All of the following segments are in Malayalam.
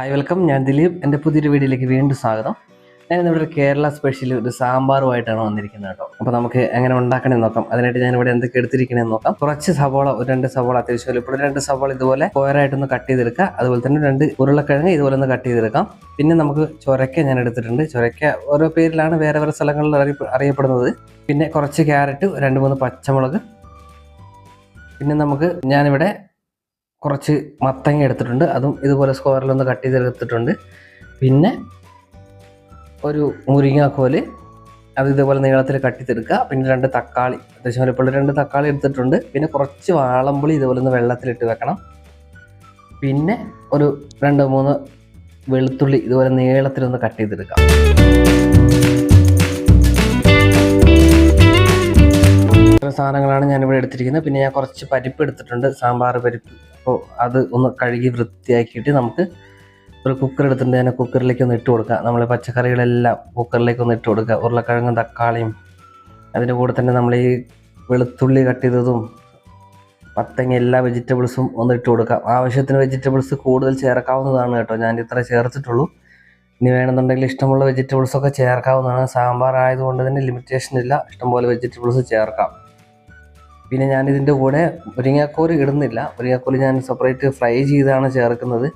ഹായ് വെൽക്കം ഞാൻ ദിലീപ്. എന്റെ പുതിയൊരു വീഡിയോയിലേക്ക് വീണ്ടും സ്വാഗതം. ഞാൻ ഇവിടെ ഒരു കേരള സ്പെഷ്യൽ ഒരു സാമ്പാറുമായിട്ടാണ് വന്നിരിക്കുന്നത് കേട്ടോ. അപ്പോൾ നമുക്ക് എങ്ങനെ ഉണ്ടാക്കണമെന്ന് നോക്കാം. അതിനായിട്ട് ഞാൻ ഇവിടെ എന്തൊക്കെ എടുത്തിരിക്കണമെന്ന് നോക്കാം. കുറച്ച് സവോള ഒരു രണ്ട് സവോള അത്യാവശ്യം ഇപ്പോൾ രണ്ട് സവോള ഇതുപോലെ കോയറായിട്ടൊന്ന് കട്ട് ചെയ്തെടുക്കുക. അതുപോലെ തന്നെ രണ്ട് ഉരുളക്കിഴങ്ങ് ഇതുപോലെ ഒന്ന് കട്ട് ചെയ്തെടുക്കാം. പിന്നെ നമുക്ക് ചൊരക്ക ഞാൻ എടുത്തിട്ടുണ്ട്. ചൊരക്ക ഓരോ പേരിലാണ് വേറെ വേറെ സ്ഥലങ്ങളിൽ അറിയപ്പെ- അറിയപ്പെടുന്നത്. പിന്നെ കുറച്ച് ക്യാരറ്റ് രണ്ട് മൂന്ന് പച്ചമുളക്. പിന്നെ നമുക്ക് ഞാനിവിടെ കുറച്ച് മത്തങ്ങ എടുത്തിട്ടുണ്ട്. അതും ഇതുപോലെ സ്ക്വയറിലൊന്ന് കട്ട് ചെയ്തെടുത്തിട്ടുണ്ട് പിന്നെ ഒരു മുരിങ്ങാക്കോൽ അത് ഇതുപോലെ നീളത്തിൽ കട്ട് ചെയ്തെടുക്കുക പിന്നെ രണ്ട് തക്കാളി അത്യാവശ്യം വലുപ്പമുള്ള രണ്ട് തക്കാളി എടുത്തിട്ടുണ്ട്. പിന്നെ കുറച്ച് വാളമ്പുളി ഇതുപോലെ ഒന്ന് വെള്ളത്തിലിട്ട് വെക്കണം. പിന്നെ ഒരു രണ്ട് മൂന്ന് വെളുത്തുള്ളി ഇതുപോലെ നീളത്തിലൊന്ന് കട്ട് ചെയ്തെടുക്കാം ഇത്ര സാധനങ്ങളാണ് ഞാനിവിടെ എടുത്തിരിക്കുന്നത്. പിന്നെ ഞാൻ കുറച്ച് പരിപ്പ് എടുത്തിട്ടുണ്ട്. സാമ്പാർ പരിപ്പ്. അപ്പോൾ അത് ഒന്ന് കഴുകി വൃത്തിയാക്കിയിട്ട് നമുക്ക് ഒരു കുക്കർ എടുത്തിട്ടുണ്ട്. തന്നെ കുക്കറിലേക്ക് ഒന്ന് ഇട്ട് കൊടുക്കുക നമ്മൾ പച്ചക്കറികളെല്ലാം കുക്കറിലേക്ക് ഒന്ന് ഇട്ട് കൊടുക്കുക. ഉരുളക്കിഴങ്ങും തക്കാളിയും അതിന്റെ കൂടെ തന്നെ നമ്മൾ ഈ വെളുത്തുള്ളി കട്ട് ചെയ്തതും മത്തങ്ങ എല്ലാ വെജിറ്റബിൾസും ഒന്ന് ഇട്ട് കൊടുക്കാം. ആവശ്യത്തിന് വെജിറ്റബിൾസ് കൂടുതൽ ചേർക്കാവുന്നതാണ് കേട്ടോ. ഞാൻ ഇത്ര ചേർത്തിട്ടുള്ളൂ. ഇനി വേണമെന്നുണ്ടെങ്കിൽ ഇഷ്ടമുള്ള വെജിറ്റബിൾസൊക്കെ ചേർക്കാവുന്നതാണ്. സാമ്പാർ ആയതുകൊണ്ട് തന്നെ ലിമിറ്റേഷൻ ഇല്ല. ഇഷ്ടംപോലെ വെജിറ്റബിൾസ് ചേർക്കാം. പിന്നെ ഞാൻ ഇതിന്റെ കൂടെ മുരിങ്ങാക്കോൽ ഇടുന്നില്ല. മുരിങ്ങാക്കോൽ ഞാൻ സെപ്പറേറ്റ് ഫ്രൈ ചെയ്താണ് ചേർക്കുന്നത്.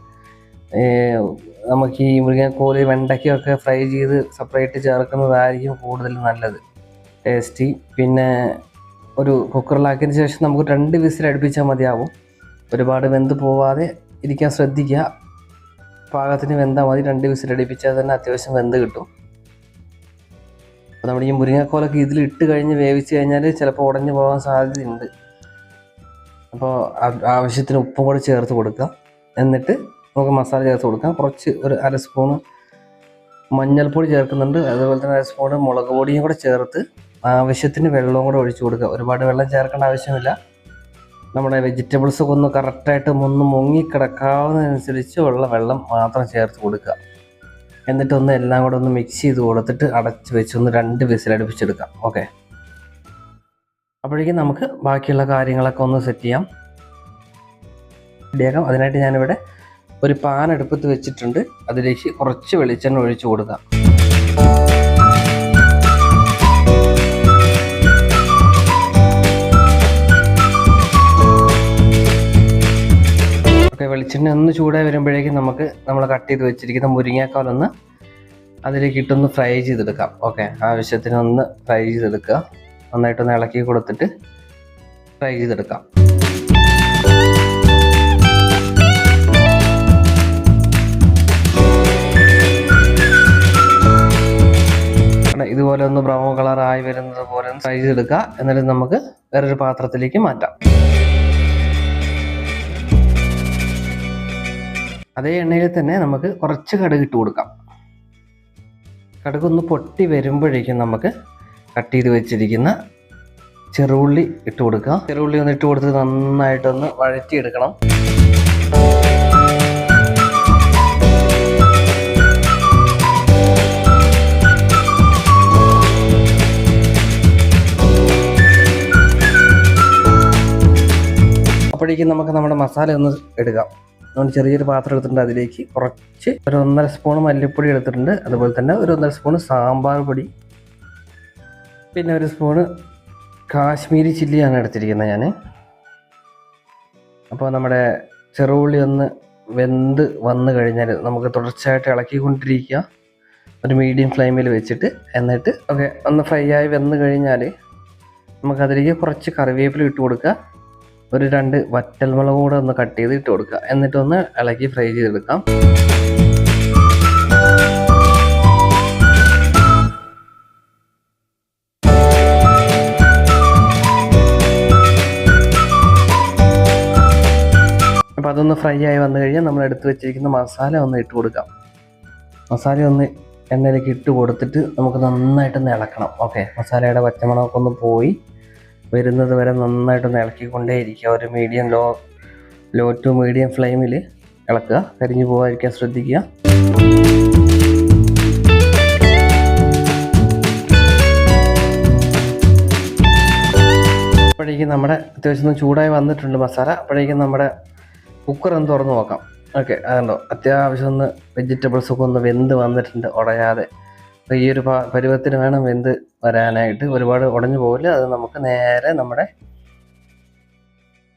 നമുക്ക് ഈ മുരിങ്ങാക്കോൽ വെണ്ടയ്ക്കൊക്കെ ഫ്രൈ ചെയ്ത് സെപ്പറേറ്റ് ചേർക്കുന്നതായിരിക്കും കൂടുതൽ നല്ലത്. ടേസ്റ്റി പിന്നെ ഒരു കുക്കറിലാക്കിയതിന് ശേഷം നമുക്ക് രണ്ട് വിസിൽ അടുപ്പിച്ചാൽ മതിയാവും. ഒരുപാട് വെന്ത് പോവാതെ ഇരിക്കാൻ ശ്രദ്ധിക്കുക. പാകത്തിന് വെന്താൽ മതി. രണ്ട് വിസിൽ അടുപ്പിച്ചാൽ തന്നെ അത്യാവശ്യം വെന്ത് കിട്ടും. അപ്പോൾ നമ്മുടെ ഈ മുരിങ്ങാക്കോലൊക്കെ ഇതിൽ ഇട്ട് കഴിഞ്ഞ് വേവിച്ച് കഴിഞ്ഞാൽ ചിലപ്പോൾ ഉടഞ്ഞു പോകാൻ സാധ്യതയുണ്ട്. അപ്പോൾ ആവശ്യത്തിന് ഉപ്പും കൂടെ ചേർത്ത് കൊടുക്കുക. എന്നിട്ട് നമുക്ക് മസാല ചേർത്ത് കൊടുക്കാം. കുറച്ച് ഒരു അര സ്പൂണ് മഞ്ഞൾപ്പൊടി ചേർക്കുന്നുണ്ട്. അതുപോലെ തന്നെ അര സ്പൂണ് മുളക് പൊടിയും കൂടെ ചേർത്ത് ആവശ്യത്തിന് വെള്ളവും കൂടെ ഒഴിച്ചു കൊടുക്കുക. ഒരുപാട് വെള്ളം ചേർക്കേണ്ട ആവശ്യമില്ല. നമ്മുടെ വെജിറ്റബിൾസൊക്കെ ഒന്ന് കറക്റ്റായിട്ട് ഒന്ന് മുങ്ങിക്കിടക്കാവുന്നതനുസരിച്ച് ഉള്ള വെള്ളം മാത്രം ചേർത്ത് കൊടുക്കുക. എന്നിട്ട് ഒന്ന് എല്ലാം കൂടെ ഒന്ന് മിക്സ് ചെയ്ത് കൊടുത്തിട്ട് അടച്ച് വെച്ച് ഒന്ന് രണ്ട് വിസിൽ അടുപ്പിച്ചെടുക്കാം. ഓക്കെ അപ്പോഴേക്കും നമുക്ക് ബാക്കിയുള്ള കാര്യങ്ങളൊക്കെ ഒന്ന് സെറ്റ് ചെയ്യാം. റെഡിയാക്കാം അതിനായിട്ട് ഞാനിവിടെ ഒരു പാൻ അടുപ്പത്ത് വെച്ചിട്ടുണ്ട്. അതിലേക്ക് കുറച്ച് വെളിച്ചെണ്ണ ഒഴിച്ചു കൊടുക്കാം. ഓക്കെ വെളിച്ചെണ്ണ ഒന്ന് ചൂടായി വരുമ്പോഴേക്കും നമുക്ക് നമ്മൾ കട്ട് ചെയ്ത് വെച്ചിരിക്കുന്ന മുരിങ്ങാക്കാലൊന്ന് അതിലേക്ക് ഇട്ടൊന്ന് ഫ്രൈ ചെയ്തെടുക്കാം. ഓക്കെ ആവശ്യത്തിന് ഒന്ന് ഫ്രൈ ചെയ്തെടുക്കുക. നന്നായിട്ടൊന്ന് ഇളക്കി കൊടുത്തിട്ട് ഫ്രൈ ചെയ്തെടുക്കാം. ഇതുപോലെ ഒന്ന് ബ്രൗൺ കളർ ആയി വരുന്നത് പോലെ ഫ്രൈ ചെയ്തെടുക്കുക. എന്നിട്ട് നമുക്ക് വേറൊരു പാത്രത്തിലേക്ക് മാറ്റാം. അതേ എണ്ണയിൽ തന്നെ നമുക്ക് കുറച്ച് കടുക് ഇട്ട് കൊടുക്കാം. കടുക് ഒന്ന് പൊട്ടി വരുമ്പോഴേക്കും നമുക്ക് കട്ട് ചെയ്ത് വെച്ചിരിക്കുന്ന ചെറുള്ളി ഇട്ട് കൊടുക്കാം. ചെറുള്ളി ഒന്ന് ഇട്ട് കൊടുത്ത് നന്നായിട്ടൊന്ന് വഴറ്റിയെടുക്കണം. അപ്പോഴേക്കും നമുക്ക് നമ്മുടെ മസാല ഒന്ന് എടുക്കാം. നമ്മൾ ചെറിയൊരു പാത്രം എടുത്തിട്ടുണ്ട് അതിലേക്ക് കുറച്ച് ഒരു ഒന്നര സ്പൂൺ മല്ലിപ്പൊടി എടുത്തിട്ടുണ്ട്. അതുപോലെ തന്നെ ഒരു ഒന്നര സ്പൂൺ സാമ്പാർ പൊടി പിന്നെ ഒരു സ്പൂണ് കാശ്മീരി ചില്ലിയാണ് എടുത്തിരിക്കുന്നത് ഞാൻ അപ്പോൾ നമ്മുടെ ചെറുള്ളി ഒന്ന് വെന്ത് വന്നു കഴിഞ്ഞാൽ നമുക്ക് തുടർച്ചയായിട്ട് ഇളക്കിക്കൊണ്ടിരിക്കുക. ഒരു മീഡിയം ഫ്ലെയിമിൽ വെച്ചിട്ട് എന്നിട്ട് ഓക്കെ ഒന്ന് ഫ്രൈ ആയി വെന്ന് കഴിഞ്ഞാൽ നമുക്കതിലേക്ക് കുറച്ച് കറിവേപ്പില ഇട്ട് കൊടുക്കുക. ഒരു രണ്ട് വറ്റൽമുളക് കൂടെ ഒന്ന് കട്ട് ചെയ്ത് ഇട്ട് കൊടുക്കുക എന്നിട്ടൊന്ന് ഇളക്കി ഫ്രൈ ചെയ്തെടുക്കാം. അപ്പോൾ അതൊന്ന് ഫ്രൈ ആയി വന്നു കഴിഞ്ഞാൽ നമ്മൾ എടുത്ത് വെച്ചിരിക്കുന്ന മസാല ഒന്ന് ഇട്ട് കൊടുക്കാം. മസാല ഒന്ന് എണ്ണയിലേക്ക് ഇട്ട് കൊടുത്തിട്ട് നമുക്ക് നന്നായിട്ടൊന്ന് ഇളക്കണം. ഓക്കെ മസാലയുടെ പച്ചമുളകൊക്കെ ഒന്ന് പോയി. വരുന്നത് വരെ നന്നായിട്ടൊന്ന് ഇളക്കിക്കൊണ്ടേയിരിക്കുക. ഒരു medium low low to medium ഫ്ലെയിമിൽ ഇളക്കുക. കരിഞ്ഞു പോകാതിരിക്കാൻ ശ്രദ്ധിക്കുക. അപ്പോഴേക്കും നമ്മുടെ അത്യാവശ്യം ചൂടായി വന്നിട്ടുണ്ട് മസാല. അപ്പോഴേക്കും നമ്മുടെ കുക്കർ ഒന്ന് തുറന്ന് നോക്കാം. ഓക്കെ അതുണ്ടോ? അത്യാവശ്യം ഒന്ന് വെജിറ്റബിൾസൊക്കെ ഒന്ന് വെന്ത് വന്നിട്ടുണ്ട്. ഉടയാതെ അപ്പോൾ ഈ ഒരു പരുവത്തിന് വേണം വെന്ത് വരാനായിട്ട്. ഒരുപാട് ഉടഞ്ഞു പോകില്ല അത് നമുക്ക് നേരെ നമ്മുടെ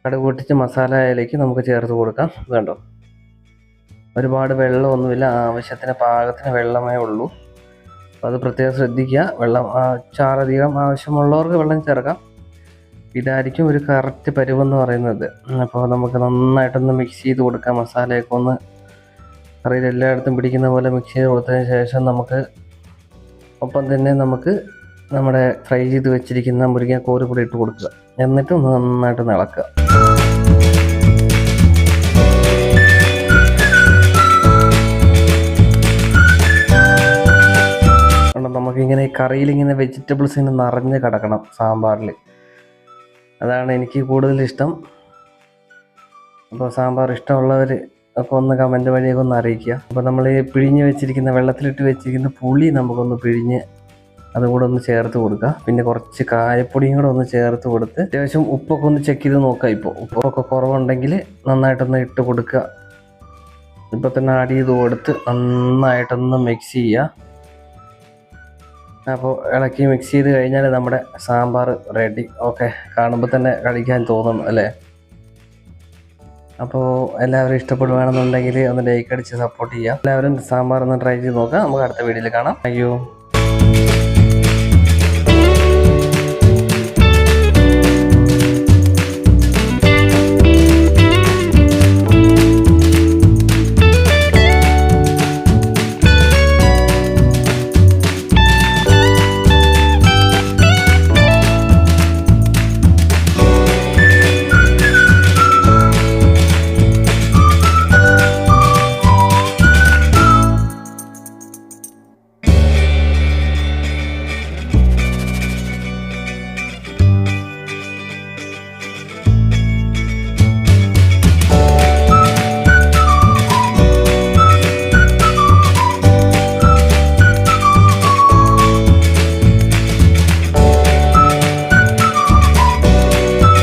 കടുക് പൊട്ടിച്ച് മസാലയിലേക്ക് നമുക്ക് ചേർത്ത് കൊടുക്കാം. കണ്ടോ? ഒരുപാട് വെള്ളമൊന്നുമില്ല. ആവശ്യത്തിന് പാകത്തിന് വെള്ളമേ ഉള്ളൂ. അപ്പോൾ അത് പ്രത്യേകം ശ്രദ്ധിക്കുക. വെള്ളം ചാറധികം ആവശ്യമുള്ളവർക്ക് വെള്ളം ചേർക്കാം. ഇതായിരിക്കും ഒരു കറക്റ്റ് പരുവെന്ന് പറയുന്നത്. അപ്പോൾ നമുക്ക് നന്നായിട്ടൊന്ന് മിക്സ് ചെയ്ത് കൊടുക്കാം. മസാലയൊക്കെ ഒന്ന് കറിയിൽ എല്ലായിടത്തും പിടിക്കുന്ന പോലെ മിക്സ് ചെയ്ത് കൊടുത്തതിന് ശേഷം നമുക്ക് ഒപ്പം തന്നെ നമുക്ക് നമ്മുടെ ഫ്രൈ ചെയ്ത് വെച്ചിരിക്കുന്ന മുരിങ്ങക്കോൽ കൂടി ഇട്ട് കൊടുക്കുക. എന്നിട്ട് ഒന്ന് നന്നായിട്ട് ഇളക്കുക കാരണം നമുക്കിങ്ങനെ കറിയിൽ ഇങ്ങനെ വെജിറ്റബിൾസ് ഇങ്ങനെ നിറഞ്ഞ് കിടക്കണം സാമ്പാറിൽ. അതാണ് എനിക്ക് കൂടുതൽ ഇഷ്ടം. അപ്പോൾ സാമ്പാർ ഇഷ്ടമുള്ളവർ ഒക്കെ ഒന്ന് കമന്റ് വഴിയൊക്കെ ഒന്ന് അറിയിക്കുക. അപ്പോൾ നമ്മൾ പിഴിഞ്ഞ് വെച്ചിരിക്കുന്ന വെള്ളത്തിലിട്ട് വെച്ചിരിക്കുന്ന പുളി നമുക്കൊന്ന് പിഴിഞ്ഞ് അതും കൂടെ ഒന്ന് ചേർത്ത് കൊടുക്കുക. പിന്നെ കുറച്ച് കായപ്പൊടിയും കൂടെ ഒന്ന് ചേർത്ത് കൊടുത്ത് അത്യാവശ്യം ഉപ്പൊക്കെ ഒന്ന് ചെക്ക് ചെയ്ത് നോക്കുക ഇപ്പോൾ. ഉപ്പൊക്കെ കുറവുണ്ടെങ്കിൽ നന്നായിട്ടൊന്ന് ഇട്ട് കൊടുക്കുക. ഇപ്പോൾ തന്നെ ആഡ് ചെയ്ത് കൊടുത്ത് നന്നായിട്ടൊന്ന് മിക്സ് ചെയ്യുക. അപ്പോൾ ഇളക്കി മിക്സ് ചെയ്ത് കഴിഞ്ഞാൽ നമ്മുടെ സാമ്പാർ റെഡി ഓക്കെ കാണുമ്പോൾ തന്നെ കഴിക്കാൻ തോന്നണം അല്ലേ? അപ്പോൾ എല്ലാവരും ഇഷ്ടപ്പെടുകയാണെന്നുണ്ടെങ്കിൽ ഒന്ന് ലൈക്ക് അടിച്ച് സപ്പോർട്ട് ചെയ്യുക എല്ലാവരും സാമ്പാർ ഒന്ന് ട്രൈ ചെയ്ത് നോക്കാം. നമുക്ക് അടുത്ത വീഡിയോയിൽ കാണാം. അയ്യോ